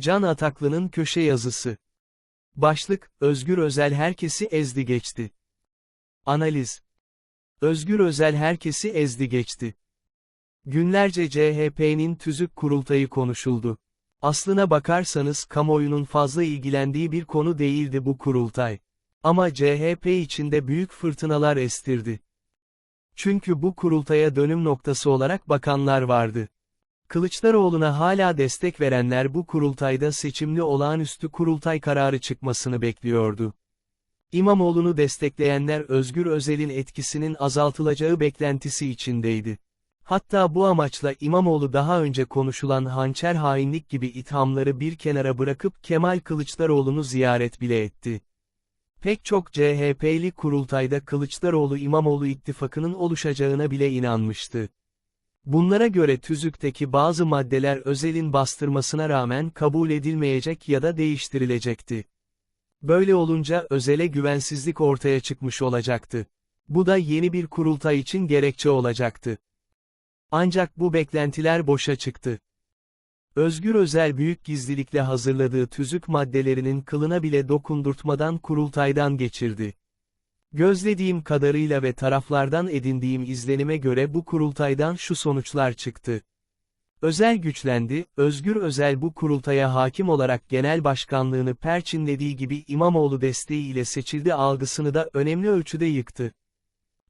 Can Ataklı'nın köşe yazısı. Başlık, Özgür Özel herkesi ezdi geçti. Analiz. Özgür Özel herkesi ezdi geçti. Günlerce CHP'nin tüzük kurultayı konuşuldu. Aslına bakarsanız kamuoyunun fazla ilgilendiği bir konu değildi bu kurultay. Ama CHP içinde büyük fırtınalar estirdi. Çünkü bu kurultaya dönüm noktası olarak bakanlar vardı. Kılıçdaroğlu'na hala destek verenler bu kurultayda seçimli olağanüstü kurultay kararı çıkmasını bekliyordu. İmamoğlu'nu destekleyenler Özgür Özel'in etkisinin azaltılacağı beklentisi içindeydi. Hatta bu amaçla İmamoğlu daha önce konuşulan hançer hainlik gibi ithamları bir kenara bırakıp Kemal Kılıçdaroğlu'nu ziyaret bile etti. Pek çok CHP'li kurultayda Kılıçdaroğlu-İmamoğlu ittifakının oluşacağına bile inanmıştı. Bunlara göre tüzükteki bazı maddeler Özel'in bastırmasına rağmen kabul edilmeyecek ya da değiştirilecekti. Böyle olunca Özel'e güvensizlik ortaya çıkmış olacaktı. Bu da yeni bir kurultay için gerekçe olacaktı. Ancak bu beklentiler boşa çıktı. Özgür Özel büyük gizlilikle hazırladığı tüzük maddelerinin kılına bile dokundurtmadan kurultaydan geçirdi. Gözlediğim kadarıyla ve taraflardan edindiğim izlenime göre bu kurultaydan şu sonuçlar çıktı. Özel güçlendi, Özgür Özel bu kurultaya hakim olarak genel başkanlığını perçinlediği gibi İmamoğlu desteği ile seçildi algısını da önemli ölçüde yıktı.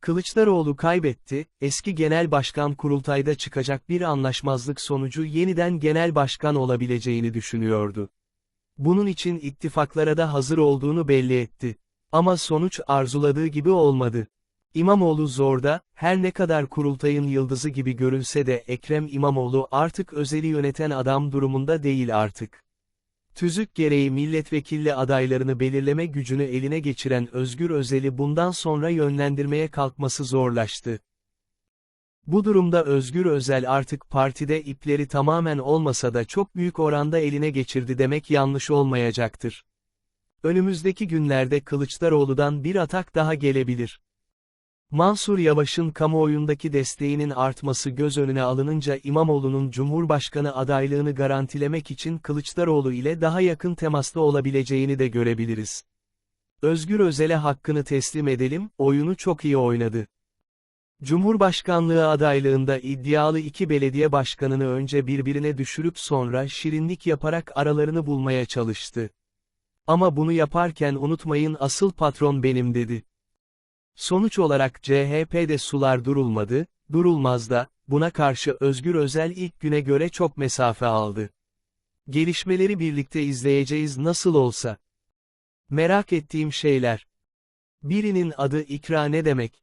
Kılıçdaroğlu kaybetti, eski genel başkan kurultayda çıkacak bir anlaşmazlık sonucu yeniden genel başkan olabileceğini düşünüyordu. Bunun için ittifaklara da hazır olduğunu belli etti. Ama sonuç arzuladığı gibi olmadı. İmamoğlu zorda, her ne kadar kurultayın yıldızı gibi görünse de Ekrem İmamoğlu artık özeli yöneten adam durumunda değil artık. Tüzük gereği milletvekilli adaylarını belirleme gücünü eline geçiren Özgür Özel'i bundan sonra yönlendirmeye kalkması zorlaştı. Bu durumda Özgür Özel artık partide ipleri tamamen olmasa da çok büyük oranda eline geçirdi demek yanlış olmayacaktır. Önümüzdeki günlerde Kılıçdaroğlu'dan bir atak daha gelebilir. Mansur Yavaş'ın kamuoyundaki desteğinin artması göz önüne alınınca İmamoğlu'nun Cumhurbaşkanı adaylığını garantilemek için Kılıçdaroğlu ile daha yakın temasta olabileceğini de görebiliriz. Özgür Özel'e hakkını teslim edelim, oyunu çok iyi oynadı. Cumhurbaşkanlığı adaylığında iddialı iki belediye başkanını önce birbirine düşürüp sonra şirinlik yaparak aralarını bulmaya çalıştı. Ama bunu yaparken unutmayın asıl patron benim dedi. Sonuç olarak CHP'de sular durulmadı, durulmaz da, buna karşı Özgür Özel ilk güne göre çok mesafe aldı. Gelişmeleri birlikte izleyeceğiz nasıl olsa. Merak ettiğim şeyler. Birinin adı ikra ne demek?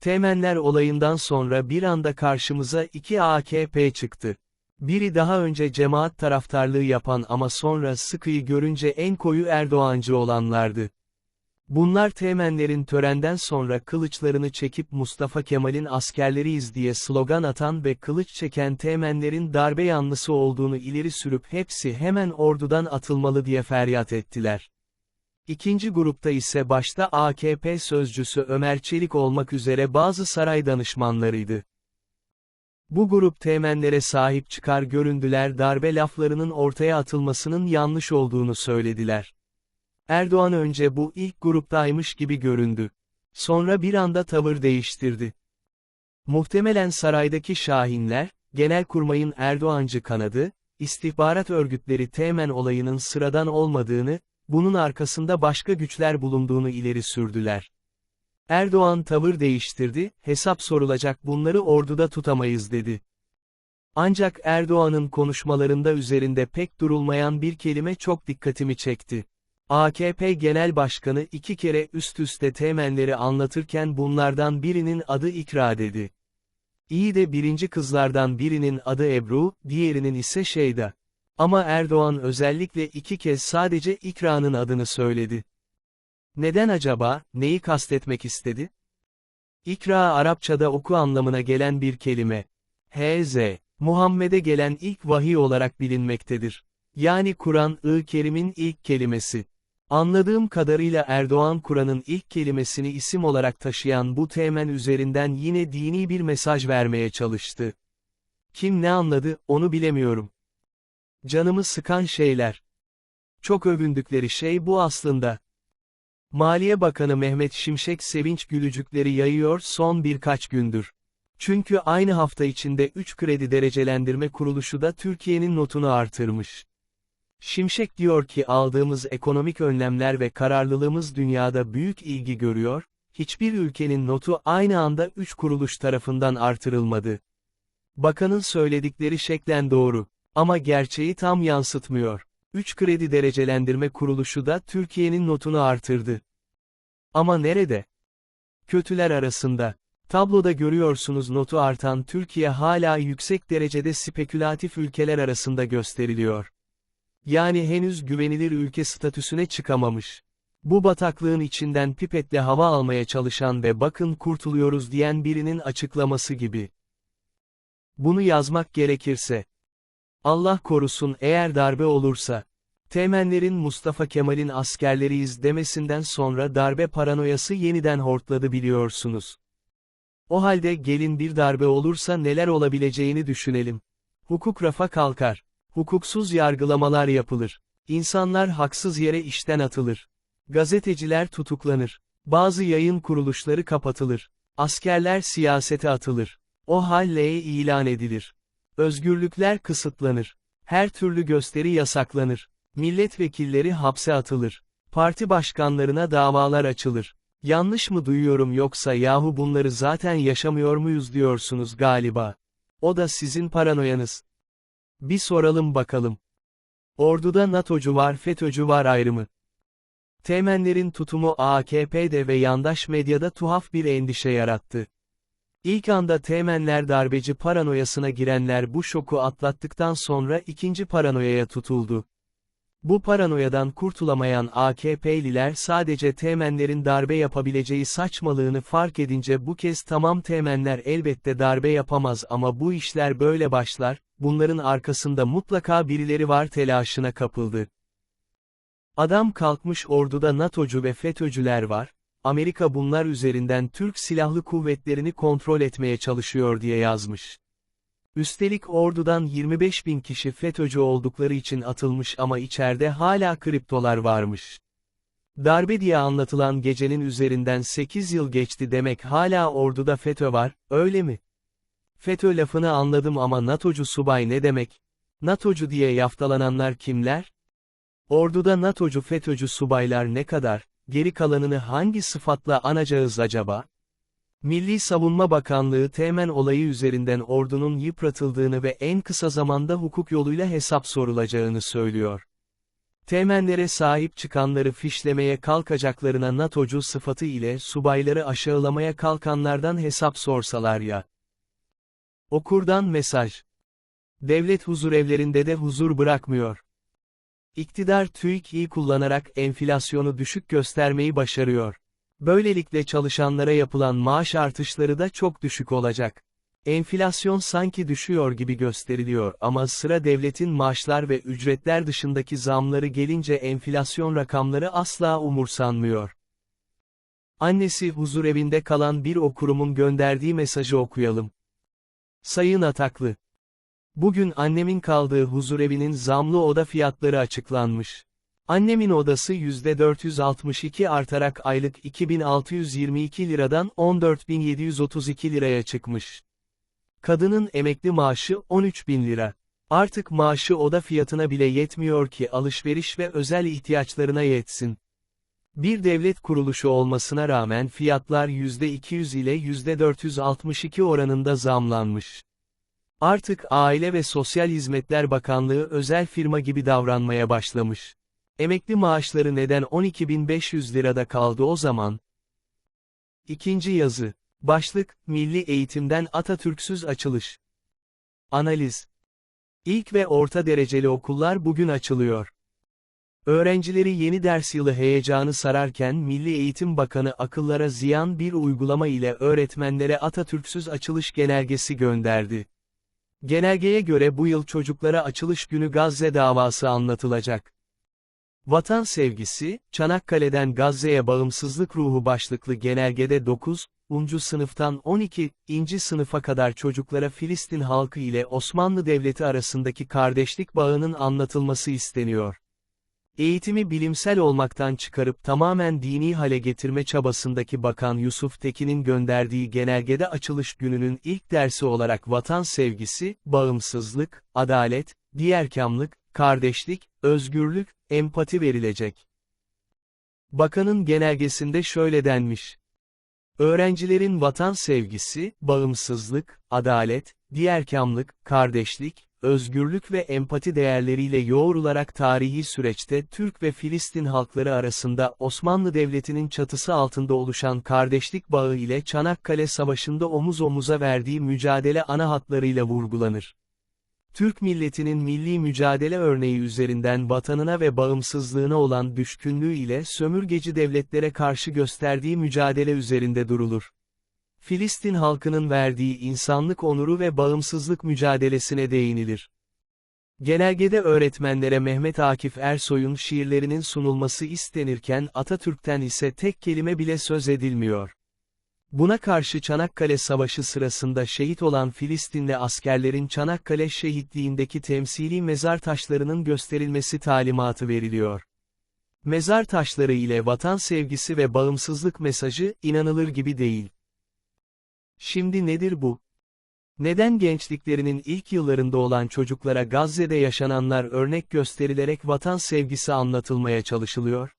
Temenler olayından sonra bir anda karşımıza iki AKP çıktı. Biri daha önce cemaat taraftarlığı yapan ama sonra sıkıyı görünce en koyu Erdoğancı olanlardı. Bunlar temenlerin törenden sonra kılıçlarını çekip Mustafa Kemal'in askerleriyiz diye slogan atan ve kılıç çeken temenlerin darbe yanlısı olduğunu ileri sürüp hepsi hemen ordudan atılmalı diye feryat ettiler. İkinci grupta ise başta AKP sözcüsü Ömer Çelik olmak üzere bazı saray danışmanlarıydı. Bu grup temenlere sahip çıkar göründüler darbe laflarının ortaya atılmasının yanlış olduğunu söylediler. Erdoğan önce bu ilk gruptaymış gibi göründü. Sonra bir anda tavır değiştirdi. Muhtemelen saraydaki şahinler, Genelkurmay'ın Erdoğancı kanadı, istihbarat örgütleri Teğmen olayının sıradan olmadığını, bunun arkasında başka güçler bulunduğunu ileri sürdüler. Erdoğan tavır değiştirdi, hesap sorulacak bunları orduda tutamayız dedi. Ancak Erdoğan'ın konuşmalarında üzerinde pek durulmayan bir kelime çok dikkatimi çekti. AKP Genel Başkanı iki kere üst üste temenleri anlatırken bunlardan birinin adı İkra dedi. İyi de birinci kızlardan birinin adı Ebru, diğerinin ise Şeyda. Ama Erdoğan özellikle iki kez sadece İkra'nın adını söyledi. Neden acaba, neyi kastetmek istedi? İkra Arapçada oku anlamına gelen bir kelime. H.Z. Muhammed'e gelen ilk vahiy olarak bilinmektedir. Yani Kur'an-ı Kerim'in ilk kelimesi. Anladığım kadarıyla Erdoğan Kur'an'ın ilk kelimesini isim olarak taşıyan bu temen üzerinden yine dini bir mesaj vermeye çalıştı. Kim ne anladı, onu bilemiyorum. Canımı sıkan şeyler. Çok övündükleri şey bu aslında. Maliye Bakanı Mehmet Şimşek sevinç gülücükleri yayıyor son birkaç gündür. Çünkü aynı hafta içinde 3 kredi derecelendirme kuruluşu da Türkiye'nin notunu artırmış. Şimşek diyor ki aldığımız ekonomik önlemler ve kararlılığımız dünyada büyük ilgi görüyor, hiçbir ülkenin notu aynı anda 3 kuruluş tarafından artırılmadı. Bakanın söyledikleri şeklen doğru. Ama gerçeği tam yansıtmıyor. 3 kredi derecelendirme kuruluşu da Türkiye'nin notunu artırdı. Ama nerede? Kötüler arasında. Tabloda görüyorsunuz notu artan Türkiye hala yüksek derecede spekülatif ülkeler arasında gösteriliyor. Yani henüz güvenilir ülke statüsüne çıkamamış. Bu bataklığın içinden pipetle hava almaya çalışan ve bakın kurtuluyoruz diyen birinin açıklaması gibi. Bunu yazmak gerekirse. Allah korusun eğer darbe olursa. Temenlerin Mustafa Kemal'in askerleriyiz demesinden sonra darbe paranoyası yeniden hortladı biliyorsunuz. O halde gelin bir darbe olursa neler olabileceğini düşünelim. Hukuk rafa kalkar. Hukuksuz yargılamalar yapılır. İnsanlar haksız yere işten atılır. Gazeteciler tutuklanır. Bazı yayın kuruluşları kapatılır. Askerler siyasete atılır. O halleye ilan edilir. Özgürlükler kısıtlanır. Her türlü gösteri yasaklanır. Milletvekilleri hapse atılır. Parti başkanlarına davalar açılır. Yanlış mı duyuyorum yoksa yahu bunları zaten yaşamıyor muyuz diyorsunuz galiba. O da sizin paranoyanız. Bir soralım bakalım. Orduda NATO'cu var FETÖ'cü var ayrımı. Temenlerin tutumu AKP'de ve yandaş medyada tuhaf bir endişe yarattı. İlk anda temenler darbeci paranoyasına girenler bu şoku atlattıktan sonra ikinci paranoyaya tutuldu. Bu paranoyadan kurtulamayan AKP'liler sadece temenlerin darbe yapabileceği saçmalığını fark edince bu kez tamam temenler elbette darbe yapamaz ama bu işler böyle başlar, bunların arkasında mutlaka birileri var telaşına kapıldı. Adam kalkmış orduda NATO'cu ve FETÖ'cüler var, Amerika bunlar üzerinden Türk Silahlı Kuvvetlerini kontrol etmeye çalışıyor diye yazmış. Üstelik ordudan 25 bin kişi FETÖ'cü oldukları için atılmış ama içeride hala kriptolar varmış. Darbe diye anlatılan gecenin üzerinden 8 yıl geçti demek hala orduda FETÖ var, öyle mi? FETÖ lafını anladım ama NATO'cu subay ne demek? NATO'cu diye yaftalananlar kimler? Orduda NATO'cu FETÖ'cü subaylar ne kadar, geri kalanını hangi sıfatla anacağız acaba? Milli Savunma Bakanlığı Temen olayı üzerinden ordunun yıpratıldığını ve en kısa zamanda hukuk yoluyla hesap sorulacağını söylüyor. Temenlere sahip çıkanları fişlemeye kalkacaklarına NATO'cu sıfatı ile subayları aşağılamaya kalkanlardan hesap sorsalar ya. Okurdan mesaj. Devlet huzurevlerinde de huzur bırakmıyor. İktidar TÜİK'i kullanarak enflasyonu düşük göstermeyi başarıyor. Böylelikle çalışanlara yapılan maaş artışları da çok düşük olacak. Enflasyon sanki düşüyor gibi gösteriliyor ama sıra devletin maaşlar ve ücretler dışındaki zamları gelince enflasyon rakamları asla umursanmıyor. Annesi huzurevinde kalan bir okurumun gönderdiği mesajı okuyalım. Sayın Ataklı. Bugün annemin kaldığı huzurevinin zamlı oda fiyatları açıklanmış. Annemin odası %462 artarak aylık 2622 liradan 14732 liraya çıkmış. Kadının emekli maaşı 13 bin lira. Artık maaşı oda fiyatına bile yetmiyor ki alışveriş ve özel ihtiyaçlarına yetsin. Bir devlet kuruluşu olmasına rağmen fiyatlar %200 ile %462 oranında zamlanmış. Artık Aile ve Sosyal Hizmetler Bakanlığı özel firma gibi davranmaya başlamış. Emekli maaşları neden 12.500 lirada kaldı o zaman? İkinci yazı. Başlık, Milli Eğitimden Atatürk'süz açılış. Analiz. İlk ve orta dereceli okullar bugün açılıyor. Öğrencileri yeni ders yılı heyecanı sararken Milli Eğitim Bakanı akıllara ziyan bir uygulama ile öğretmenlere Atatürk'süz açılış genelgesi gönderdi. Genelgeye göre bu yıl çocuklara açılış günü Gazze davası anlatılacak. Vatan sevgisi, Çanakkale'den Gazze'ye bağımsızlık ruhu başlıklı genelgede 9, uncu sınıftan 12. inci sınıfa kadar çocuklara Filistin halkı ile Osmanlı Devleti arasındaki kardeşlik bağının anlatılması isteniyor. Eğitimi bilimsel olmaktan çıkarıp tamamen dini hale getirme çabasındaki Bakan Yusuf Tekin'in gönderdiği genelgede açılış gününün ilk dersi olarak vatan sevgisi, bağımsızlık, adalet, diğerkamlık, kardeşlik, özgürlük, empati verilecek. Bakanın genelgesinde şöyle denmiş. Öğrencilerin vatan sevgisi, bağımsızlık, adalet, diğerkamlık, kardeşlik, özgürlük ve empati değerleriyle yoğrularak tarihi süreçte Türk ve Filistin halkları arasında Osmanlı Devleti'nin çatısı altında oluşan kardeşlik bağı ile Çanakkale Savaşı'nda omuz omuza verdiği mücadele ana hatlarıyla vurgulanır. Türk milletinin milli mücadele örneği üzerinden vatanına ve bağımsızlığına olan düşkünlüğü ile sömürgeci devletlere karşı gösterdiği mücadele üzerinde durulur. Filistin halkının verdiği insanlık onuru ve bağımsızlık mücadelesine değinilir. Genelgede öğretmenlere Mehmet Akif Ersoy'un şiirlerinin sunulması istenirken Atatürk'ten ise tek kelime bile söz edilmiyor. Buna karşı Çanakkale Savaşı sırasında şehit olan Filistinli askerlerin Çanakkale şehitliğindeki temsili mezar taşlarının gösterilmesi talimatı veriliyor. Mezar taşları ile vatan sevgisi ve bağımsızlık mesajı, inanılır gibi değil. Şimdi nedir bu? Neden gençliklerinin ilk yıllarında olan çocuklara Gazze'de yaşananlar örnek gösterilerek vatan sevgisi anlatılmaya çalışılıyor?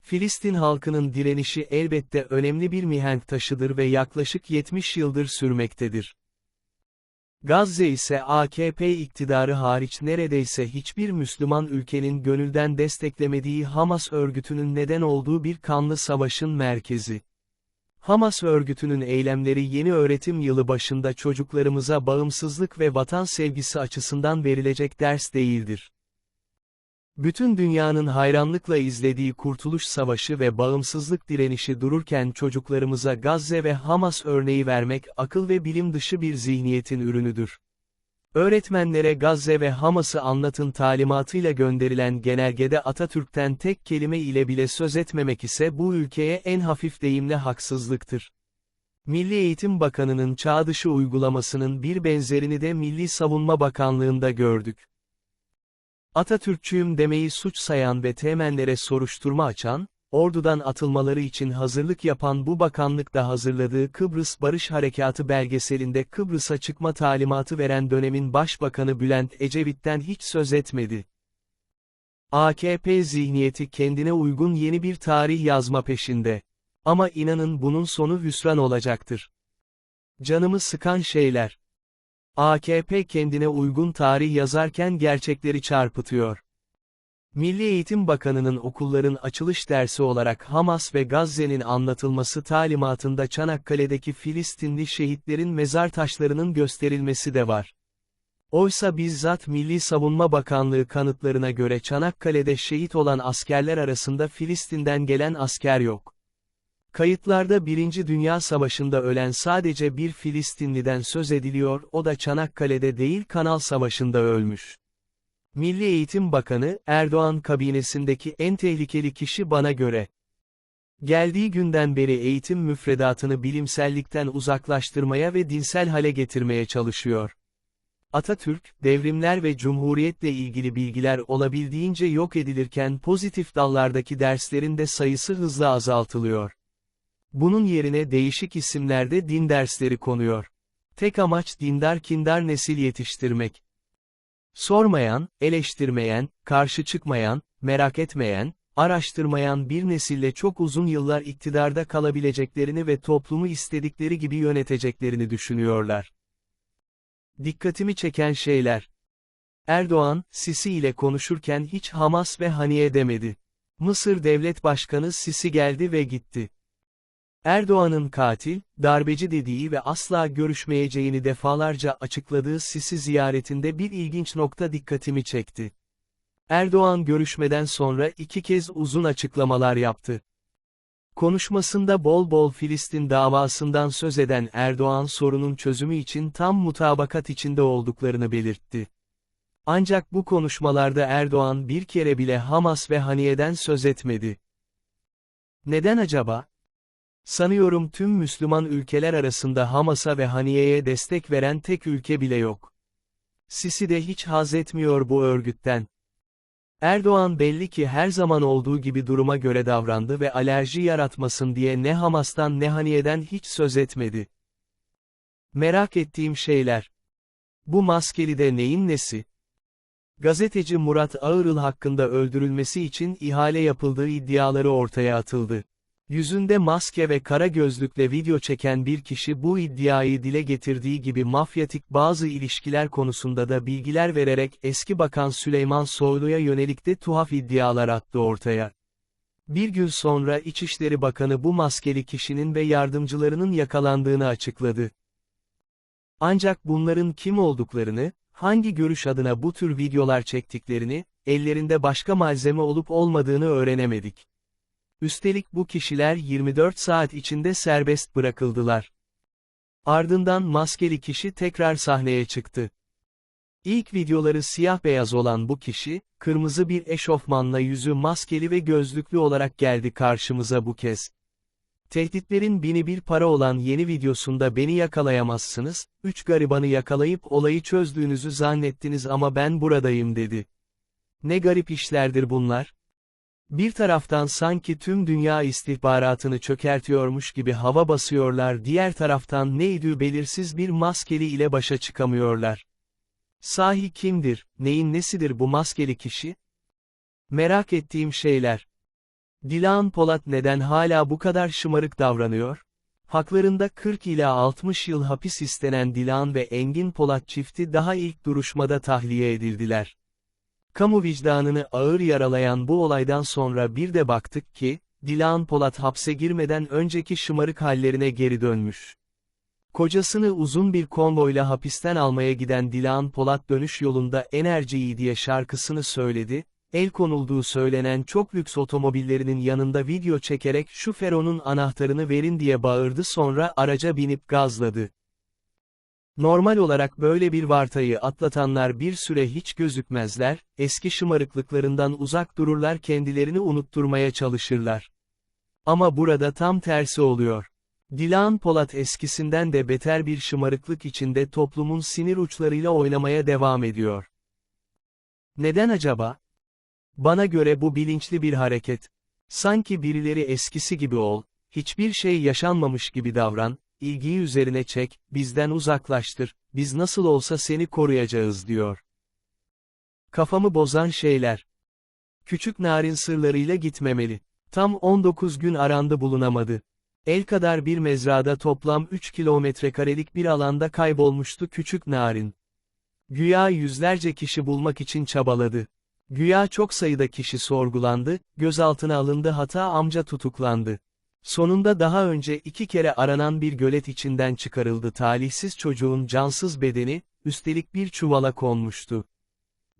Filistin halkının direnişi elbette önemli bir mihenk taşıdır ve yaklaşık 70 yıldır sürmektedir. Gazze ise AKP iktidarı hariç neredeyse hiçbir Müslüman ülkenin gönülden desteklemediği Hamas örgütünün neden olduğu bir kanlı savaşın merkezi. Hamas örgütünün eylemleri yeni öğretim yılı başında çocuklarımıza bağımsızlık ve vatan sevgisi açısından verilecek ders değildir. Bütün dünyanın hayranlıkla izlediği Kurtuluş Savaşı ve bağımsızlık direnişi dururken çocuklarımıza Gazze ve Hamas örneği vermek akıl ve bilim dışı bir zihniyetin ürünüdür. Öğretmenlere Gazze ve Hamas'ı anlatın talimatıyla gönderilen genelgede Atatürk'ten tek kelime ile bile söz etmemek ise bu ülkeye en hafif deyimle haksızlıktır. Milli Eğitim Bakanı'nın çağ dışı uygulamasının bir benzerini de Milli Savunma Bakanlığı'nda gördük. Atatürkçüyüm demeyi suç sayan ve temenlere soruşturma açan, ordudan atılmaları için hazırlık yapan bu bakanlıkta hazırladığı Kıbrıs Barış Harekatı belgeselinde Kıbrıs'a çıkma talimatı veren dönemin Başbakanı Bülent Ecevit'ten hiç söz etmedi. AKP zihniyeti kendine uygun yeni bir tarih yazma peşinde. Ama inanın bunun sonu hüsran olacaktır. Canımı sıkan şeyler. AKP kendine uygun tarih yazarken gerçekleri çarpıtıyor. Milli Eğitim Bakanı'nın okulların açılış dersi olarak Hamas ve Gazze'nin anlatılması talimatında Çanakkale'deki Filistinli şehitlerin mezar taşlarının gösterilmesi de var. Oysa bizzat Milli Savunma Bakanlığı kanıtlarına göre Çanakkale'de şehit olan askerler arasında Filistin'den gelen asker yok. Kayıtlarda Birinci Dünya Savaşı'nda ölen sadece bir Filistinliden söz ediliyor, o da Çanakkale'de değil Kanal Savaşı'nda ölmüş. Milli Eğitim Bakanı, Erdoğan kabinesindeki en tehlikeli kişi bana göre. Geldiği günden beri eğitim müfredatını bilimsellikten uzaklaştırmaya ve dinsel hale getirmeye çalışıyor. Atatürk, devrimler ve cumhuriyetle ilgili bilgiler olabildiğince yok edilirken pozitif dallardaki derslerin de sayısı hızla azaltılıyor. Bunun yerine değişik isimlerde din dersleri konuyor. Tek amaç dindar kindar nesil yetiştirmek. Sormayan, eleştirmeyen, karşı çıkmayan, merak etmeyen, araştırmayan bir nesille çok uzun yıllar iktidarda kalabileceklerini ve toplumu istedikleri gibi yöneteceklerini düşünüyorlar. Dikkatimi çeken şeyler. Erdoğan, Sisi ile konuşurken hiç Hamas ve Haniye demedi. Mısır Devlet Başkanı Sisi geldi ve gitti. Erdoğan'ın katil, darbeci dediği ve asla görüşmeyeceğini defalarca açıkladığı Sisi ziyaretinde bir ilginç nokta dikkatimi çekti. Erdoğan görüşmeden sonra iki kez uzun açıklamalar yaptı. Konuşmasında bol bol Filistin davasından söz eden Erdoğan sorunun çözümü için tam mutabakat içinde olduklarını belirtti. Ancak bu konuşmalarda Erdoğan bir kere bile Hamas ve Haniye'den söz etmedi. Neden acaba? Sanıyorum tüm Müslüman ülkeler arasında Hamas'a ve Haniye'ye destek veren tek ülke bile yok. Sisi de hiç haz etmiyor bu örgütten. Erdoğan belli ki her zaman olduğu gibi duruma göre davrandı ve alerji yaratmasın diye ne Hamas'tan ne Haniye'den hiç söz etmedi. Merak ettiğim şeyler. Bu maskeli de neyin nesi? Gazeteci Murat Ağırıl hakkında öldürülmesi için ihale yapıldığı iddiaları ortaya atıldı. Yüzünde maske ve kara gözlükle video çeken bir kişi bu iddiayı dile getirdiği gibi mafyatik bazı ilişkiler konusunda da bilgiler vererek eski bakan Süleyman Soylu'ya yönelik de tuhaf iddialar attı ortaya. Bir gün sonra İçişleri Bakanı bu maskeli kişinin ve yardımcılarının yakalandığını açıkladı. Ancak bunların kim olduklarını, hangi görüş adına bu tür videolar çektiklerini, ellerinde başka malzeme olup olmadığını öğrenemedik. Üstelik bu kişiler 24 saat içinde serbest bırakıldılar. Ardından maskeli kişi tekrar sahneye çıktı. İlk videoları siyah beyaz olan bu kişi, kırmızı bir eşofmanla yüzü maskeli ve gözlüklü olarak geldi karşımıza bu kez. Tehditlerin bini bir para olan yeni videosunda beni yakalayamazsınız, üç garibanı yakalayıp olayı çözdüğünüzü zannettiniz ama ben buradayım dedi. Ne garip işlerdir bunlar. Bir taraftan sanki tüm dünya istihbaratını çökertiyormuş gibi hava basıyorlar diğer taraftan neydi belirsiz bir maskeli ile başa çıkamıyorlar. Sahi kimdir, neyin nesidir bu maskeli kişi? Merak ettiğim şeyler. Dilan Polat neden hala bu kadar şımarık davranıyor? Haklarında 40 ila 60 yıl hapis istenen Dilan ve Engin Polat çifti daha ilk duruşmada tahliye edildiler. Kamu vicdanını ağır yaralayan bu olaydan sonra bir de baktık ki, Dilan Polat hapse girmeden önceki şımarık hallerine geri dönmüş. Kocasını uzun bir konvoyla hapisten almaya giden Dilan Polat dönüş yolunda enerjiyi diye şarkısını söyledi, el konulduğu söylenen çok lüks otomobillerinin yanında video çekerek şu Feron'un anahtarını verin diye bağırdı sonra araca binip gazladı. Normal olarak böyle bir vartayı atlatanlar bir süre hiç gözükmezler, eski şımarıklıklarından uzak dururlar kendilerini unutturmaya çalışırlar. Ama burada tam tersi oluyor. Dilan Polat eskisinden de beter bir şımarıklık içinde toplumun sinir uçlarıyla oynamaya devam ediyor. Neden acaba? Bana göre bu bilinçli bir hareket. Sanki birileri eskisi gibi ol, hiçbir şey yaşanmamış gibi davran, ilgiyi üzerine çek, bizden uzaklaştır, biz nasıl olsa seni koruyacağız diyor. Kafamı bozan şeyler. Küçük narin sırlarıyla gitmemeli. Tam 19 gün arandı bulunamadı. El kadar bir mezrada toplam 3 kilometre karelik bir alanda kaybolmuştu küçük narin. Güya yüzlerce kişi bulmak için çabaladı. Güya çok sayıda kişi sorgulandı, gözaltına alındı hatta amca tutuklandı. Sonunda daha önce iki kere aranan bir gölet içinden çıkarıldı talihsiz çocuğun cansız bedeni, üstelik bir çuvala konmuştu.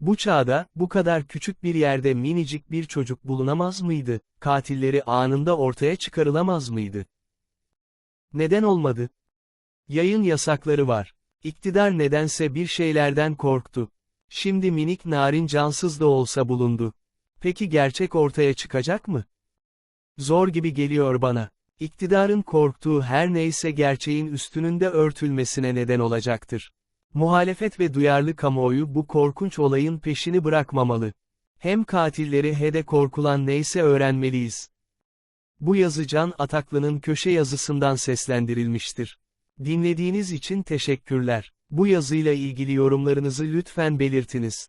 Bu çağda, bu kadar küçük bir yerde minicik bir çocuk bulunamaz mıydı, katilleri anında ortaya çıkarılamaz mıydı? Neden olmadı? Yayın yasakları var. İktidar nedense bir şeylerden korktu. Şimdi minik narin cansız da olsa bulundu. Peki gerçek ortaya çıkacak mı? Zor gibi geliyor bana. İktidarın korktuğu her neyse gerçeğin üstünün de örtülmesine neden olacaktır. Muhalefet ve duyarlı kamuoyu bu korkunç olayın peşini bırakmamalı. Hem katilleri he de korkulan neyse öğrenmeliyiz. Bu yazı Can Ataklı'nın köşe yazısından seslendirilmiştir. Dinlediğiniz için teşekkürler. Bu yazıyla ilgili yorumlarınızı lütfen belirtiniz.